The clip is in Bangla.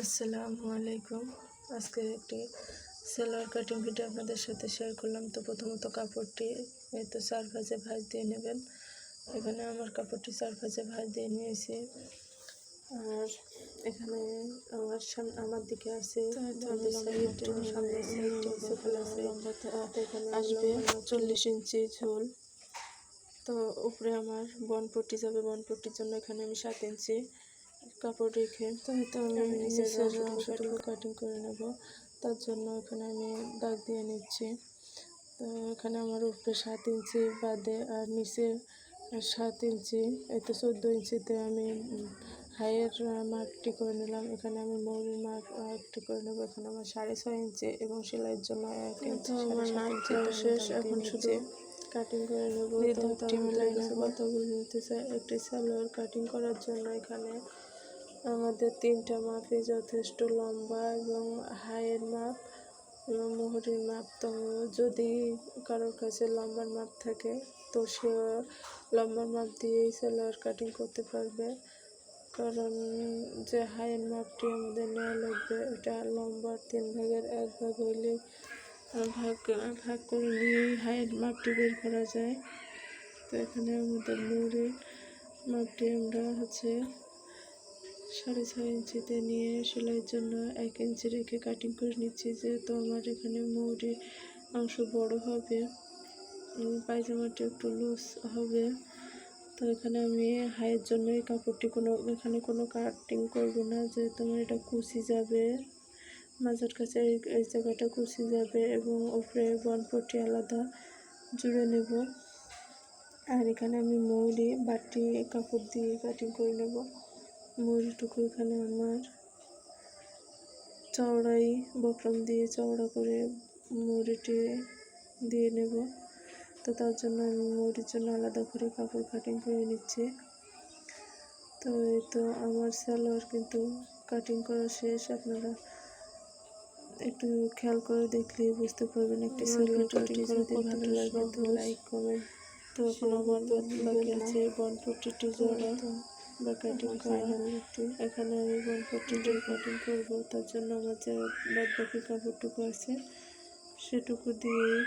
আসসালামু আলাইকুম। আজকে একটি সেলার কাটিং ভিডিও আপনাদের সাথে শেয়ার করলাম। তো প্রথমত কাপড়টি, এই চার ভাজে ভাঁজ দিয়ে নেবেন। এখানে আমার কাপড়টি চার ভাজে ভাঁজ দিয়ে নিয়েছি। আর এখানে আমার সামনে আমার দিকে আছে আসবে চল্লিশ ইঞ্চি ঝোল। তো উপরে আমার বনপট্টি যাবে বনপট্টির জন্য এখানে আমি সাত ইঞ্চি কাপড় রেখে তো হয়তো আমি নিচের অংশটুকু কাটিং করে নেব। তার জন্য এখানে আমি দাগ দিয়ে নিচ্ছি। তো এখানে আমার উপরে সাত ইঞ্চি বাদে আর নিচে সাত ইঞ্চি এই তো চোদ্দ ইঞ্চিতে আমি হাইয়ের মার্কটি করে নিলাম। এখানে আমি মৌরির মার্কটি করে নেব। এখানে আমার সাড়ে ছয় ইঞ্চি এবং সেলাইয়ের জন্য এক ইঞ্চি আমার নাইনটি শেষ। এখন শুধু কাটিং করে নেব। কথা নিতে চাই একটি সালোয়ার কাটিং করার জন্য এখানে আমাদের তিনটা মাপই যথেষ্ট লম্বা এবং হাইয়ের মাপ এবং মোহরির মাপ তো যদি কারোর কাছে লম্বার মাপ থাকে, তো সে লম্বার মাপ দিয়েই সালোয়ার কাটিং করতে পারবে। কারণ যে হাইয়ের মাপটি আমাদের নেওয়া লাগবে, এটা লম্বার তিন ভাগের এক ভাগ হইলে ভাগ ভাগ করে নিয়েই হাইয়ের মাপটি বের করা যায়। তো এখানে আমাদের মোহরির মাপটি আমরা হচ্ছে সাড়ে ছয় ইঞ্চিতে নিয়ে সেলাইয়ের জন্য এক ইঞ্চি রেখে কাটিং করে নিচ্ছি, যেহেতু আমার এখানে মৌরির অংশ বড় হবে পায়জামাটা একটু লুজ হবে। তো এখানে আমি হাইয়ের জন্য এই কাপড়টি কোনো, এখানে কোনো কাটিং করব না, যেহেতু আমার এটা কুচি যাবে। মাজার কাছে এই জায়গাটা কুচি যাবে এবং ওপরে বনপট্টি আলাদা জুড়ে নেব। আর এখানে আমি মৌরি বাটি, কাপড় দিয়ে কাটিং করে নেব। মুড়িটুকু এখানে আমার। চওড়াই বকরম দিয়ে চওড়া করে মুড়িটি দিয়ে নেব। তো তার জন্য আমি মুড়ির জন্য আলাদা করে কাপড় কাটিং করে নিচ্ছি। তো এই তো আমার সালোয়ার কিন্তু কাটিং করা শেষ। আপনারা একটু খেয়াল করে দেখলে বুঝতে পারবেন একটি সালোয়ার কাটিং করতে ভালো লাগে তো লাইক কমেন্ট। তো এখন আমার বাকি আছে? বনপট্টিটি জোড়া। বা কাটিং করা এখানে আমি বনপট্টিটি কাটিং করব। তার জন্য আমার যে বাদ বাকি কাপড়টুকু আছে সেটুকু দিয়েই